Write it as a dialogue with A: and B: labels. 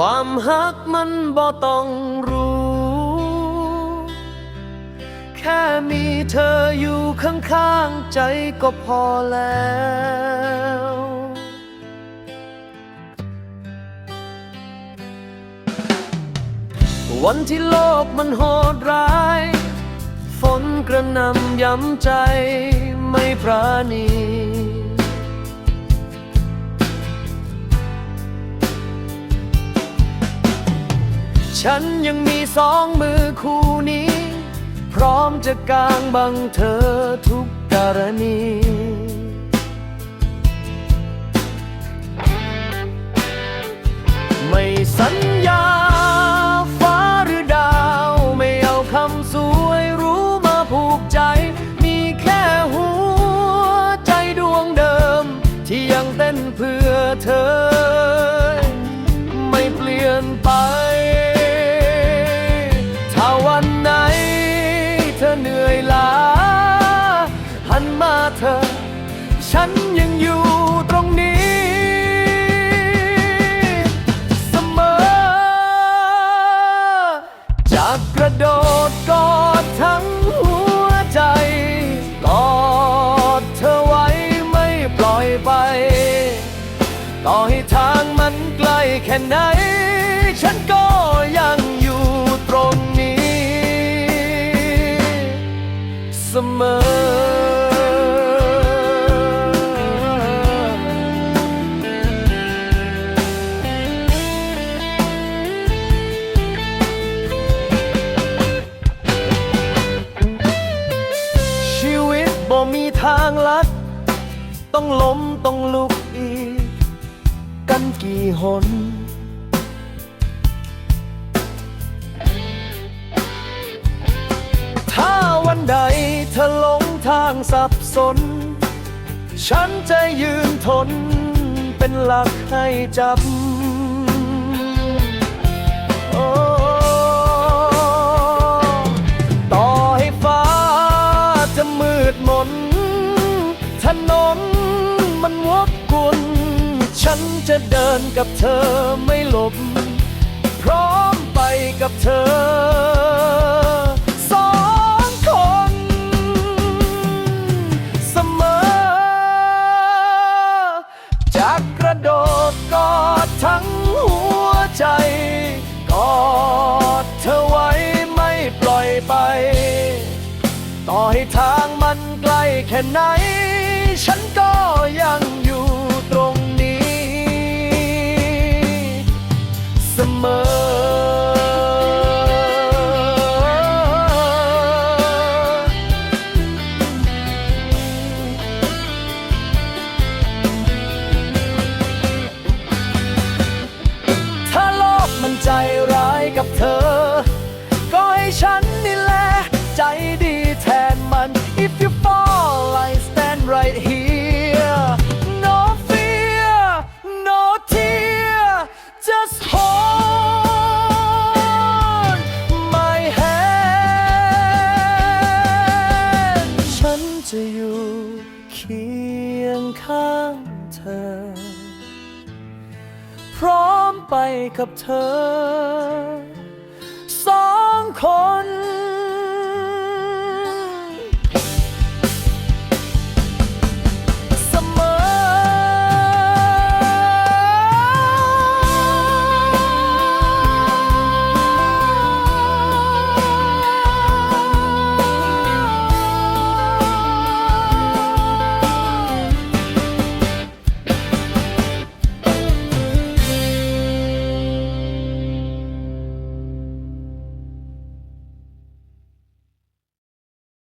A: ความฮักมันบ่ต้องรู้ แค่มีเธออยู่ข้างๆใจก็พอแล้ววันที่โลกมันโหดร้าย ฝนกระนำย้ำใจไม่ปราณี ฉันยังมีสองมือคู่นี้ พร้อมจะกางบังเธอทุกกรณีไม่สัญญาฟ้าหรือดาว ไม่เอาคำสวยรู้มาผูกใจ มีแค่หัวใจดวงเดิม ที่ยังเต้นเพื่อเธอ ไม่เปลี่ยนไป ฉันยังอยู่ตรงนี้ เสมอ จากกระโดดกอดทั้งหัวใจ กอดเธอไว้ไม่ปล่อยไป ต่อให้ทางมันไกลแค่ไหน ฉันก็ยังอยู่ตรงนี้ เสมอ ทางลัด ต้องล้มต้องลุกอีก กันกี่หนถ้าวันใดเธอหลงทางสับสน ฉันจะยืนทนเป็นหลักให้จับ ถนนมันวกกุนฉันจะเดินกับเธอไม่หลบ พร้อมไปกับเธอสองคนเสมอ จากกระโดดกอดทั้งหัวใจ กอดเธอไว้ไม่ปล่อยไป ต่อให้ทางมันไกลแค่ไหน ฉันก็ยังอยู่ตรงนี้ เสมอ ถ้าโลกมันใจร้ายกับเธอ ก็ให้ฉันนี่แหละ ใจดีแทนมัน If you fall ไปกับเธอ สองคน